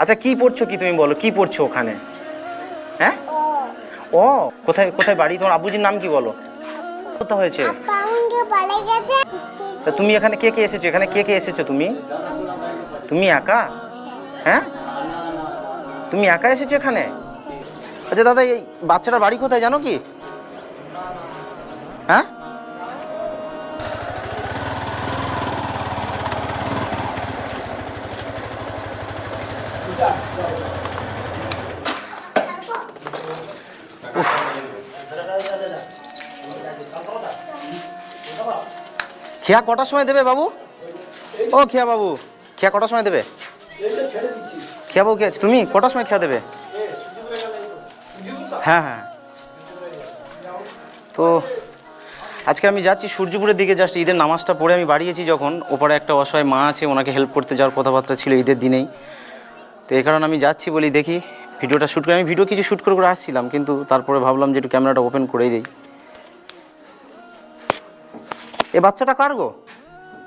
আচ্ছা কি পড়ছো কি তুমি বলো? কি পড়ছো ওখানে? হ্যাঁ? ও, কোথায় কোথায় বাড়ি? তোমার আব্বুজির নাম কি বলো? কোথা হয়েছে? তা তুমি এখানে কে কে এসেছ? এখানে কে কে এসেছ তুমি? তুমি একা? হ্যাঁ? তুমি একা এসেছ এখানে? আচ্ছা দাদা, এই বাচ্চাটার বাড়ি কোথায় জানো কি? হ্যাঁ? খেয়া কটার সময় দেবে বাবু? ও, খেয়া বাবু, খেয়া কটার সময় দেবে? খেয়া বাবু আছে? তুমি কটার সময় খেয়া দেবে? হ্যাঁ হ্যাঁ। তো আজকে আমি যাচ্ছি সূর্যপুরের দিকে জাস্ট ঈদের নামাজটা পড়ে আমি বাড়িয়েছি যখন। ওপারে একটা অসহায় মা আছে, ওনাকে হেল্প করতে যাওয়ার কথাবার্তা ছিল ঈদের দিনেই। তো এই কারণে আমি যাচ্ছি বলি দেখি, ভিডিওটা শ্যুট করে আমি ভিডিও কিছু শ্যুট করে করে আসছিলাম, কিন্তু তারপরে ভাবলাম যে একটু ক্যামেরাটা ওপেন করেই দিই। এ বাচ্চাটা কার গো?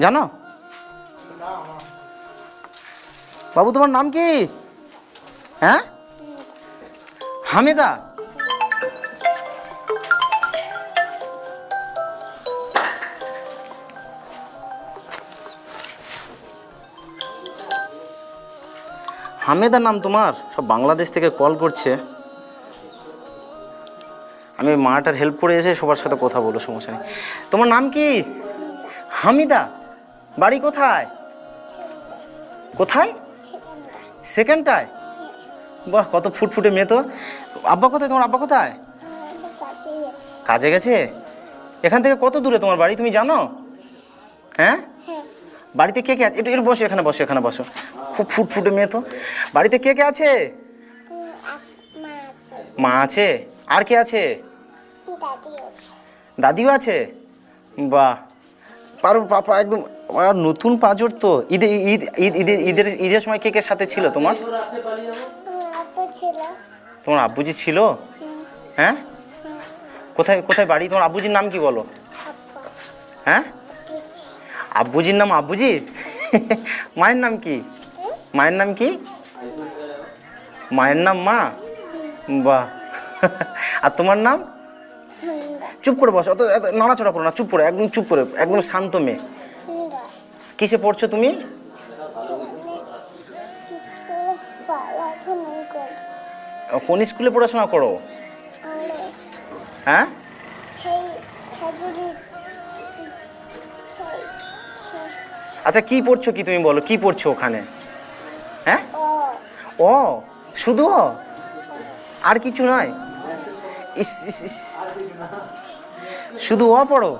জানো? বাবু, তোমার নাম কি? হ্যাঁ? হামেদা? হামেদা নাম তোমার? সব বাংলাদেশ থেকে কল করছে। আমি মাটার হেল্প করে এসে সবার সাথে কথা বলো সমস্যা নেই। তোমার নাম কি? হামিদা। বাড়ি কোথায়? কোথায়? সেকেন্ডটায়? বাহ কত ফুটফুটে মেয়ে তো। আব্বা কোথায়? তোমার আব্বা কোথায়? কাজে গেছে? এখান থেকে কত দূরে তোমার বাড়ি তুমি জানো? হ্যাঁ? বাড়িতে কে কে আছে? একটু একটু বসো এখানে বসো এখানে বসো। খুব ফুটফুটে মেয়ে তো। বাড়িতে কে কে আছে। মা আছে। আর কে আছে? দাদিও আছে? বাহ। পারো পাপা একদম, আর নতুন পাজর তো। ঈদে, ঈদ ঈদ, ঈদের ঈদের ঈদের সময় কে কে সাথে ছিল তোমার? তোমার আব্বুজি ছিল? হ্যাঁ? কোথায় কোথায় বাড়ি? তোমার আব্বুজির নাম কি বলো? হ্যাঁ? আব্বুজির নাম আব্বুজি? মায়ের নাম কি? মায়ের নাম কি? মায়ের নাম মা? বাহ। আর তোমার নাম? চুপ করে বসো, অত নাড়াচড়া করো না, চুপ করে, একদম চুপ করে, একদম শান্ত মেয়ে। কিসে পড়ছো তুমি? কোন স্কুলে পড়াশোনা করো? হ্যাঁ? আচ্ছা কি পড়ছো কি তুমি বলো, কি পড়ছো ওখানে? হ্যাঁ? ও শুধু আর কিছু নয়? ইস ইস ইস। শুধু অ পড়ো।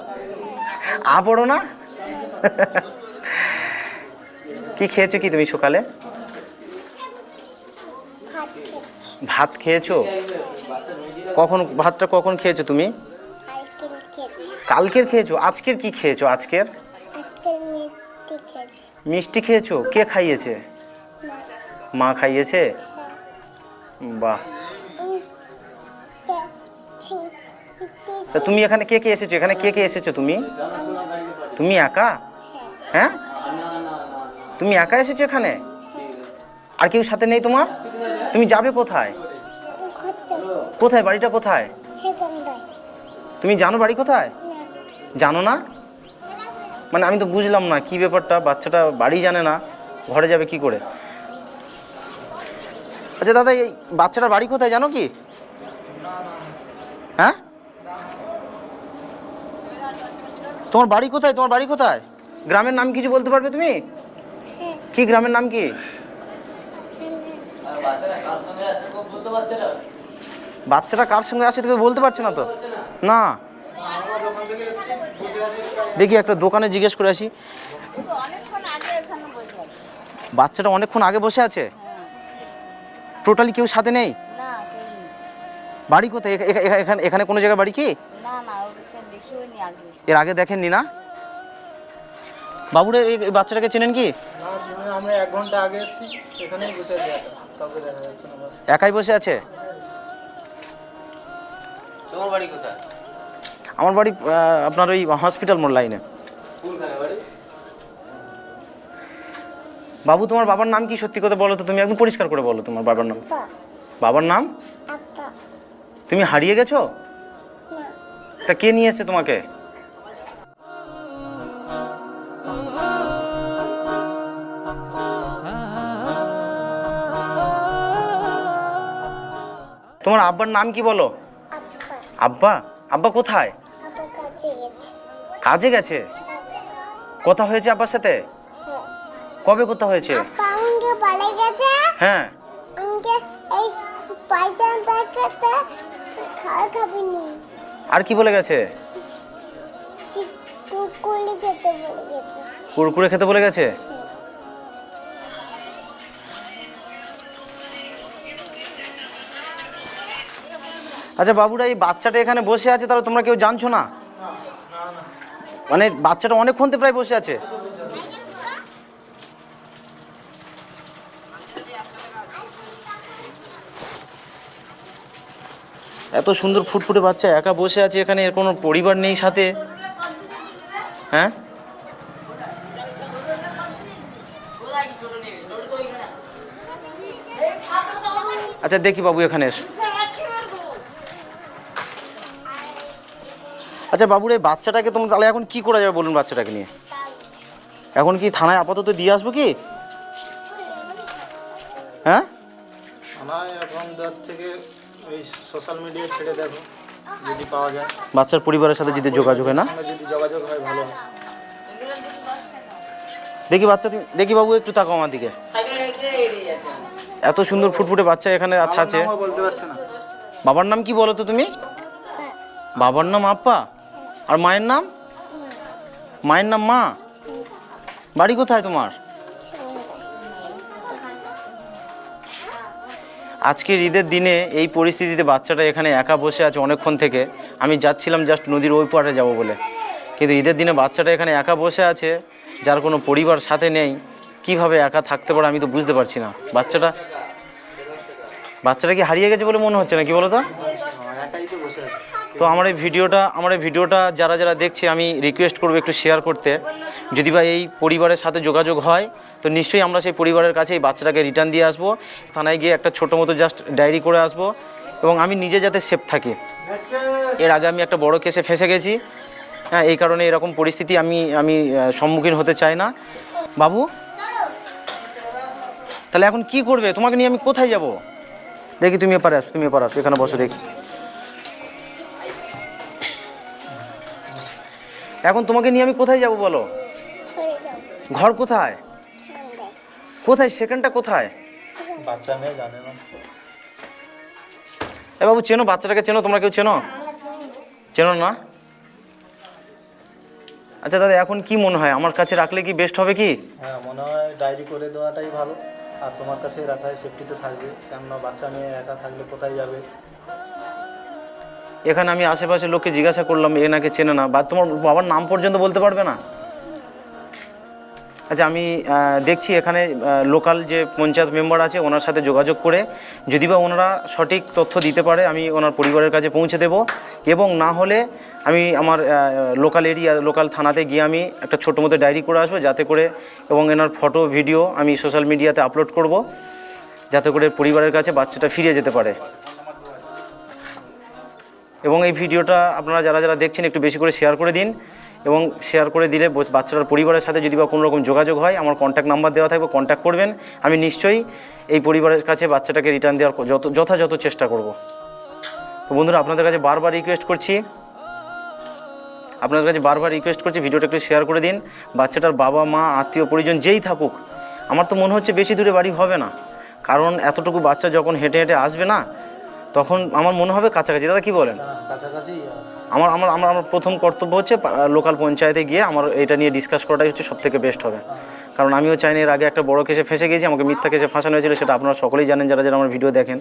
আ পড়ো না? কি খেয়েছো কি তুমি সকালে? ভাত খেয়েছি। কখন ভাতটা কখন খেয়েছো তুমি? কালকের খেয়েছো। আজকের কি খেয়েছো আজকের? মিষ্টি খেয়েছি। কে খাইয়েছে? মা। মা খাইয়েছে? বাহ। তা তুমি এখানে কে কে এসেছ? এখানে কে কে এসেছ তুমি? তুমি একা? হ্যাঁ? তুমি একা এসেছ এখানে? আর কেউ সাথে নেই তোমার? তুমি যাবে কোথায়? কোথায়? বাড়িটা কোথায়? তুমি জানো বাড়ি কোথায়? জানো না? মানে আমি তো বুঝলাম না কি ব্যাপারটা, বাচ্চাটা বাড়ি জানে না, ঘরে যাবে কি করে? আচ্ছা দাদা, এই বাচ্চাটার বাড়ি কোথায় জানো কি? হ্যাঁ? তোমার বাড়ি কোথায়? তোমার বাড়ি কোথায়? গ্রামের নাম কিছু বলতে পারবে তুমি? কি গ্রামের নাম কি? বাচ্চাটা কার সঙ্গে আসে তুমি বলতে পারছ না তো? না। দেখি একটা দোকানে জিজ্ঞেস করে আসি। বাচ্চাটা অনেকক্ষণ আগে বসে আছে? টোটালি কেউ সাথে নেই। বাড়ি কোথায়? এখা- এখা- এখা- এখানে এখানে কোনো জায়গায় বাড়ি কি? না নি আগে। এর আগে দেখেননি না? বাবুরে এই এই বাচ্চাটাকে চেনেন কি? আমরা এক ঘণ্টা আগে এখানেই বসে আছি কাউকে দেখা যাচ্ছে না একাই বসে আছে? তোমার বাড়ি কোথায়? আমার বাড়ি আপনার ওই হসপিটাল মোড় লাইনে বাবু তোমার বাবার নাম কি সত্যি কথা বলো তো? তুমি একদম পরিষ্কার করে বলো তোমার বাবার নাম। বাবার নাম? তুমি হারিয়ে গেছো? তা কে নিয়ে এসছে তোমাকে? তোমার আব্বার নাম কি বলো? আব্বা। আব্বা? কোথায়? কাজে গেছে। কথা হয়েছে আব্বার সাথে? হ্যাঁ। কবে কথা হয়েছে? হ্যাঁ। আর কি বলে গেছে? কুকুলি বলে গেছে। কুরকুরে খেতে বলে গেছে? আচ্ছা বাবুরা, এই বাচ্চাটা এখানে বসে আছে, তাহলে তোমরা কেউ জানছো না? মানে বাচ্চাটা অনেকক্ষণ প্রায় বসে আছে। এত সুন্দর ফুটফুটে বাচ্চা একা বসে আছে এখানে, এর কোনো পরিবার নেই সাথে। হ্যাঁ? আচ্ছা দেখি বাবু এখানে এসো। আচ্ছা বাবুর এই বাচ্চাটাকে তোমরা তাহলে এখন কি করা যাবে বলুন বাচ্চাটাকে নিয়ে? এখন কি থানায় আপাতত দিয়ে আসব কি? হ্যাঁ? থানায় এখন দেওয়ার থেকে ওই সোশ্যাল মিডিয়ায় ছেড়ে দেখো যদি পাওয়া যায়। বাচ্চার পরিবারের সাথে যদি যোগাযোগ হয় না? যদি যোগাযোগ হয় ভালো দেখি বাচ্চা তুমি দেখি বাবু একটু তাকাও আমার দিকে। এত সুন্দর ফুটফুটে বাচ্চা এখানে আছে। বাবার নাম কি বলো তো তুমি? বাবার নাম আপ্পা? আর মায়ের নাম? মায়ের নাম মা? বাড়ি কোথায় তোমার? আজকের ঈদের দিনে এই পরিস্থিতিতে বাচ্চাটা এখানে একা বসে আছে অনেকক্ষণ থেকে। আমি যাচ্ছিলাম জাস্ট নদীর ওই পাড়ে যাব বলে। কিন্তু ঈদের দিনে বাচ্চাটা এখানে একা বসে আছে, যার কোনো পরিবার সাথে নেই, কীভাবে একা থাকতে পারে আমি তো বুঝতে পারছি না। বাচ্চাটা বাচ্চাটা কি হারিয়ে গেছে বলে মনে হচ্ছে না কি বলো তো হ্যাঁ, একাই তো বসে আছে তো আমার এই ভিডিওটা, আমার এই ভিডিওটা যারা যারা দেখছে, আমি রিকোয়েস্ট করব একটু শেয়ার করতে। যদি বা এই পরিবারের সাথে যোগাযোগ হয়, তো নিশ্চয়ই আমরা সেই পরিবারের কাছে এই বাচ্চাটাকে রিটার্ন দিয়ে আসব। থানায় গিয়ে একটা ছোটো মতো জাস্ট ডায়েরি করে আসব এবং আমি নিজে যাতে সেফ থাকি। এর আগে আমি একটা বড় কেসে ফেসে গেছি। হ্যাঁ এই কারণে এরকম পরিস্থিতি আমি আমি সম্মুখীন হতে চাই না। বাবু? তাহলে এখন কি করবে? তোমাকে নিয়ে আমি কোথায় যাব? দেখি, তুমি এপারে আসো, তুমি এপারে আসো, এখানে বসো, দেখি। এখন তোমাকে নিয়ে আমি কোথায় যাব বলো? ঘর কোথায়? কোথায়? সেকেন্ডটা কোথায়? বাচ্চা মেয়ে জানে না। এ বাবু চেনো বাচ্চাটাকে চেনো তোমরা কেউ চেনো? চেনো না? আচ্ছা দাদা এখন কি মনে হয়? আমার কাছে রাখলে কি বেস্ট হবে কি? হ্যাঁ মনে হয় ডায়েরি করে দেওয়াটাই ভালো। আর তোমার কাছেই রাখায় সেফটিতে থাকবে। কেননা বাচ্চা মেয়ে একা থাকলে কোথায় যাবে? এখানে আমি আশেপাশের লোককে জিজ্ঞাসা করলাম, এ নাকি চেনে না? বা তোমার বাবার নাম পর্যন্ত বলতে পারবে না? আচ্ছা আমি দেখছি এখানে লোকাল যে পঞ্চায়েত মেম্বার আছে, ওনার সাথে যোগাযোগ করে যদি বা ওনারা সঠিক তথ্য দিতে পারে, আমি ওনার পরিবারের কাছে পৌঁছে দেব। এবং না হলে আমি আমার লোকাল এরিয়া, লোকাল থানাতে গিয়ে আমি একটা ছোটো মতো ডায়েরি করে আসব, যাতে করে এবং এনার ফটো, ভিডিও আমি সোশ্যাল মিডিয়াতে আপলোড করব, যাতে করে পরিবারের কাছে বাচ্চাটা ফিরে যেতে পারে। এবং এই ভিডিওটা আপনারা যারা যারা দেখছেন, একটু বেশি করে শেয়ার করে দিন এবং শেয়ার করে দিলে ব- বাচ্চাটার পরিবারের সাথে যদি বা কোনো রকম যোগাযোগ হয়, আমার কন্ট্যাক্ট নাম্বার দেওয়া থাকবে কন্ট্যাক্ট করবেন। আমি নিশ্চয়ই এই পরিবারের কাছে বাচ্চাটাকে রিটার্ন দেওয়ার যত যথাযথ চেষ্টা করব। তো বন্ধুরা, আপনাদের কাছে বারবার রিকোয়েস্ট করছি। আপনাদের কাছে বারবার রিকোয়েস্ট করছি, ভিডিওটা একটু শেয়ার করে দিন। বাচ্চাটার বাবা, মা, আত্মীয়, পরিজন যেই থাকুক, আমার তো মনে হচ্ছে বেশি দূরে বাড়ি হবে না। কারণ এতটুকু বাচ্চা যখন হেঁটে হেঁটে আসবে না তখন আমার মনে হবে কাছাকাছি। দাদা কি বলেন? হ্যাঁ কাছাকাছি আমার আমার আমার আমার প্রথম কর্তব্য হচ্ছে লোকাল পঞ্চায়েতে গিয়ে আমার এটা নিয়ে ডিসকাস করাটাই হচ্ছে সব থেকে বেস্ট হবে। কারণ আমিও চাইনি এর আগে একটা বড় কেসে ফেঁসে গেছি আমাকে মিথ্যা কেসে ফাঁসানো হয়েছিল সেটা আপনারা সকলেই জানেন যারা যারা আমার ভিডিও দেখেন।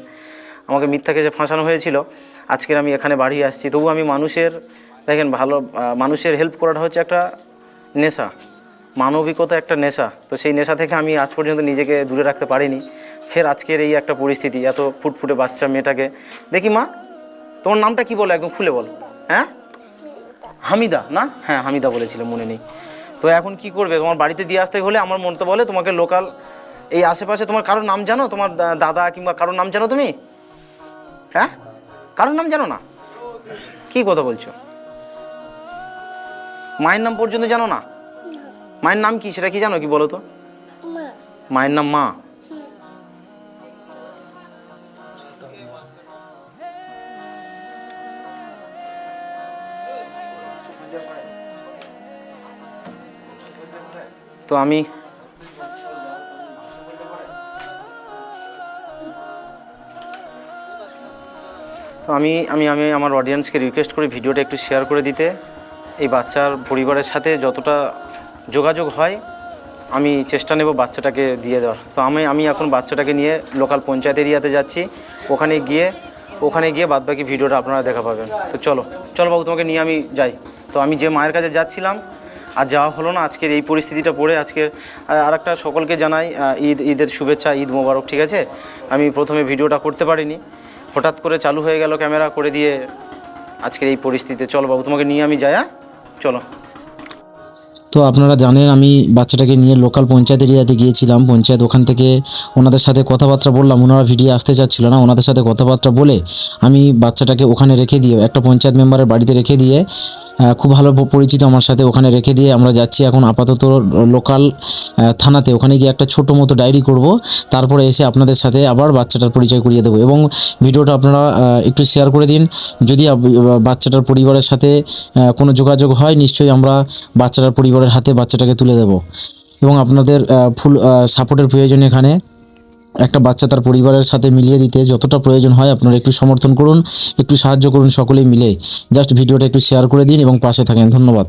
আমাকে মিথ্যা কেসে ফাঁসানো হয়েছিল। আজকের আমি এখানে বাড়ি আসছি তবু আমি মানুষের দেখেন ভালো মানুষের হেল্প করাটা হচ্ছে একটা নেশা। মানবিকতা একটা নেশা। তো সেই নেশা থেকে আমি আজ পর্যন্ত নিজেকে দূরে রাখতে পারিনি। ফের আজকের এই একটা পরিস্থিতি এত ফুটফুটে বাচ্চা মেয়েটাকে। দেখি মা তোমার নামটা কি বলো একদম খুলে বলো। হ্যাঁ? হামিদা না? হ্যাঁ হামিদা বলেছিল মনে নেই। তো এখন কি করবে? তোমার বাড়িতে দিয়ে আসতে হলে আমার মনতে বলে তোমাকে লোকাল এই আশেপাশে তোমার কারোর নাম জানো? তোমার দাদা কিংবা কারোর নাম জানো তুমি? হ্যাঁ? কারোর নাম জানো না? কি কথা বলছো? মায়ের নাম পর্যন্ত জানো না? মায়ের নাম কি সেটা কি জানো কি বলো তো? মায়ের নাম মা। তো আমি তো আমি আমি আমি আমার অডিয়েন্সকে রিকোয়েস্ট করি ভিডিওটা একটু শেয়ার করে দিতে। এই বাচ্চার পরিবারের সাথে যতটা যোগাযোগ হয়, আমি চেষ্টা নেব বাচ্চাটাকে দিয়ে দেওয়ার। তো আমি আমি এখন বাচ্চাটাকে নিয়ে লোকাল পঞ্চায়েত এরিয়াতে যাচ্ছি। ওখানে গিয়ে ওখানে গিয়ে বাদবাকি ভিডিওটা আপনারা দেখা পাবেন। তো চলো চলো বাবু তোমাকে নিয়ে আমি যাই। তো আমি যে মায়ের কাছে যাচ্ছিলাম আর যাওয়া হলো না, আজকের এই পরিস্থিতিটা পড়ে আজকে আর একটা সকলকে জানাই ঈদ, ঈদের শুভেচ্ছা, ঈদ মোবারক, ঠিক আছে? আমি প্রথমে ভিডিওটা করতে পারিনি। হঠাৎ করে চালু হয়ে গেল ক্যামেরা, করে দিয়ে আজকের এই পরিস্থিতিতে চলো বাবু, তোমাকে নিয়ে আমি যাই হ্যাঁ? চলো। তো আপনারা জানেন, আমি বাচ্চাটাকে নিয়ে লোকাল পঞ্চায়েত এরিয়াতে গিয়েছিলাম। পঞ্চায়েত ওখান থেকে ওনাদের সাথে কথাবার্তা বললাম। ওনারা ভিডিও আসতে চাচ্ছিল না। ওনাদের সাথে কথাবার্তা বলে আমি বাচ্চাটাকে ওখানে রেখে দিয়ে, একটা পঞ্চায়েত মেম্বারের বাড়িতে রেখে দিয়ে খুব ভালো পরিচিত আমার সাথে ওখানে রেখে দিয়ে আমরা যাচ্ছি এখন আপাতত লোকাল থানাতে। ওখানে গিয়ে একটা ছোটো মতো ডায়েরি করব। তারপরে এসে আপনাদের সাথে আবার বাচ্চাটার পরিচয় করিয়ে দেবো। এবং ভিডিওটা আপনারা একটু শেয়ার করে দিন। যদি বাচ্চাটার পরিবারের সাথে কোনো যোগাযোগ হয়, নিশ্চয়ই আমরা বাচ্চাটার পরিবারের হাতে বাচ্চাটাকে তুলে দেব। এবং আপনাদের ফুল সাপোর্টের প্রয়োজন এখানে। একটা বাচ্চা তার পরিবারের সাথে মিলিয়ে দিতে যতটা প্রয়োজন হয় আপনারা একটু সমর্থন করুন, একটু সাহায্য করুন সকলেই মিলে। জাস্ট ভিডিওটা একটু শেয়ার করে দিন এবং পাশে থাকেন। ধন্যবাদ।